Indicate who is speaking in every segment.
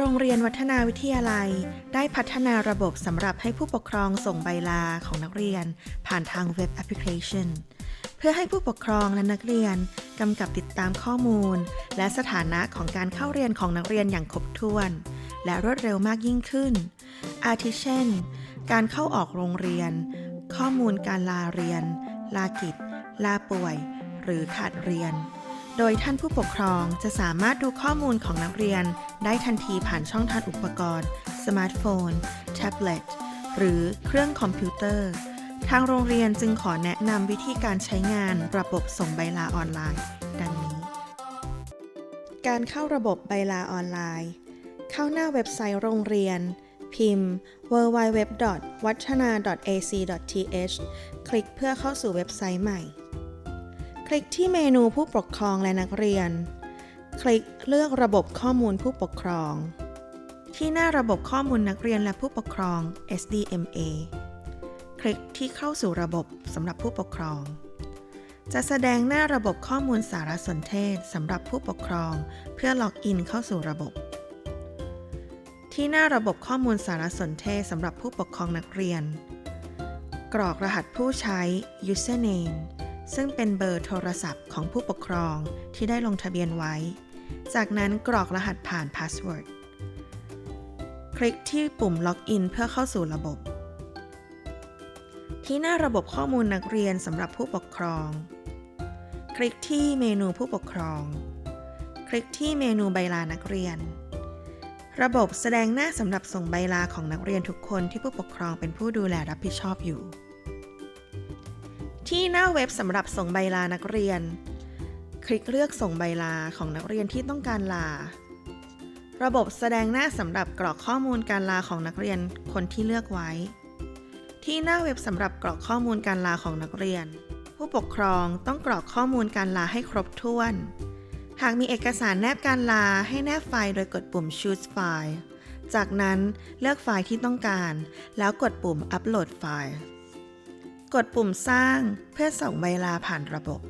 Speaker 1: โรงเรียนวัฒนาวิทยาลัย ได้พัฒนาระบบสำหรับให้ผู้ปกครองส่งใบลาของนักเรียน ผ่านทางเว็บแอปพลิเคชัน เพื่อให้ผู้ปกครองและนักเรียนกำกับติดตามข้อมูล และสถานะของการเข้าเรียนของนักเรียนอย่างครบถ้วน และรวดเร็วมากยิ่งขึ้น อาทิเช่น การเข้าออกโรงเรียน ข้อมูลการลาเรียน ลากิจ ลาป่วย หรือขาดเรียน โดยท่านผู้ปกครองจะสามารถดูข้อมูลของนักเรียน ได้ทันทีผ่านช่องทางอุปกรณ์ สมาร์ทโฟน แท็บเล็ต หรือเครื่องคอมพิวเตอร์ ทางโรงเรียนจึงขอแนะนำวิธีการใช้งานระบบส่งใบลาออนไลน์ ดังนี้ การเข้าระบบใบลาออนไลน์ เข้าหน้าเว็บไซต์โรงเรียน พิมพ์ www.vachana.ac.th คลิกเพื่อเข้าสู่เว็บไซต์ใหม่ คลิกที่เมนูผู้ปกครองและนักเรียน คลิกเลือกระบบข้อมูลผู้ปกครอง ที่หน้าระบบข้อมูลนักเรียนและผู้ปกครอง SDMA คลิกที่เข้าสู่ระบบสำหรับผู้ปกครอง จะแสดงหน้าระบบข้อมูลสารสนเทศสำหรับผู้ปกครอง เพื่อล็อกอินเข้าสู่ระบบ ที่หน้าระบบข้อมูลสารสนเทศสำหรับผู้ปกครองนักเรียน กรอกรหัสผู้ใช้ username ซึ่งเป็นเบอร์โทรศัพท์ของผู้ปกครองที่ได้ลงทะเบียนไว้ จากนั้นกรอกรหัสผ่าน password คลิกที่ปุ่มล็อกอินเพื่อเข้าสู่ระบบ ที่หน้าระบบข้อมูลนักเรียนสำหรับผู้ปกครอง คลิกที่เมนูผู้ปกครอง คลิกที่เมนูใบลานักเรียน ระบบแสดงหน้าสำหรับส่งใบลาของนักเรียนทุกคนที่ผู้ปกครองเป็นผู้ดูแลรับผิดชอบอยู่ ที่หน้าเว็บสำหรับส่งใบลานักเรียน คลิกเลือกส่งใบลาของนักเรียนที่ต้องการลา ระบบแสดงหน้าสำหรับกรอกข้อมูลการลาของนักเรียนคนที่เลือกไว้ ที่หน้าเว็บสำหรับกรอกข้อมูลการลาของนักเรียน ผู้ปกครองต้องกรอกข้อมูลการลาให้ครบถ้วน หากมีเอกสารแนบการลาให้แนบไฟล์โดยกดปุ่ม choose file จากนั้นเลือกไฟล์ที่ต้องการ แล้วกดปุ่ม upload ไฟล์ กดปุ่มสร้างเพื่อส่งใบลาผ่านระบบ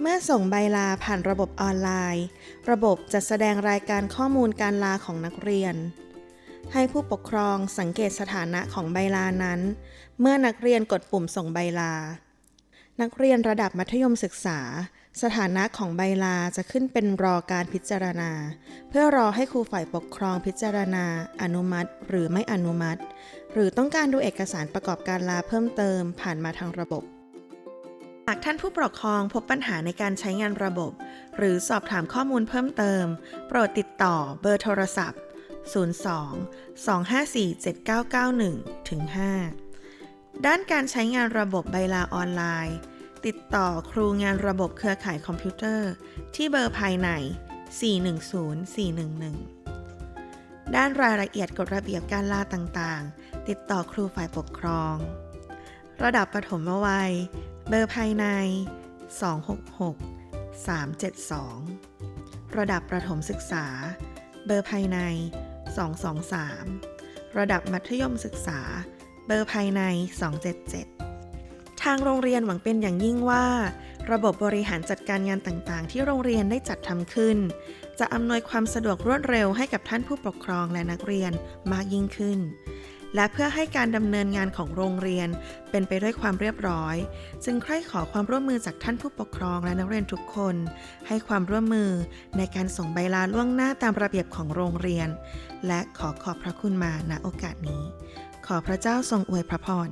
Speaker 1: เมื่อส่งใบลาผ่านระบบออนไลน์ ระบบจะแสดงรายการข้อมูลการลาของนักเรียน ให้ผู้ปกครองสังเกตสถานะของใบลานั้น เมื่อนักเรียนกดปุ่มส่งใบลา นักเรียนระดับมัธยมศึกษา สถานะของใบลาจะขึ้นเป็นรอการพิจารณา เพื่อรอให้ครูฝ่ายปกครองพิจารณา อนุมัติ หรือไม่อนุมัติ หรือต้องการดูเอกสารประกอบการลาเพิ่มเติมผ่านมาทางระบบ หากท่านผู้ปกครองพบปัญหาในการใช้งานระบบ หรือสอบถามข้อมูลเพิ่มเติม โปรดติดต่อเบอร์โทรศัพท์ 02 254 7991ถึง5ด้านการใช้งานระบบใบลาออนไลน์ ติดต่อครูงานระบบเครือข่ายคอมพิวเตอร์ ที่เบอร์ภายใน 410 411 ด้านรายละเอียดกฎระเบียบการลาต่างๆ ติดต่อครูฝ่ายปกครอง ระดับประถมวัย เบอร์ภายใน 266 372 ระดับประถมศึกษา เบอร์ภายใน 223 ระดับมัธยมศึกษา เบอร์ภายใน 277 ทางโรงเรียนหวังเป็นอย่างยิ่งว่า ระบบบริหารจัดการงานต่างๆ ที่โรงเรียนได้จัดทำขึ้น จะอำนวยความสะดวกรวดเร็วให้กับท่านผู้ปกครองและนักเรียนมากยิ่งขึ้น และเพื่อให้การดำเนินงานของโรงเรียนเป็นไปด้วยความเรียบร้อย จึงใคร่ขอความร่วมมือจากท่านผู้ปกครองและนักเรียนทุกคน ให้ความร่วมมือในการส่งใบลาล่วงหน้าตามระเบียบของโรงเรียน และขอขอบพระคุณมาณโอกาสนี้ ขอพระเจ้าทรงอวยพระพร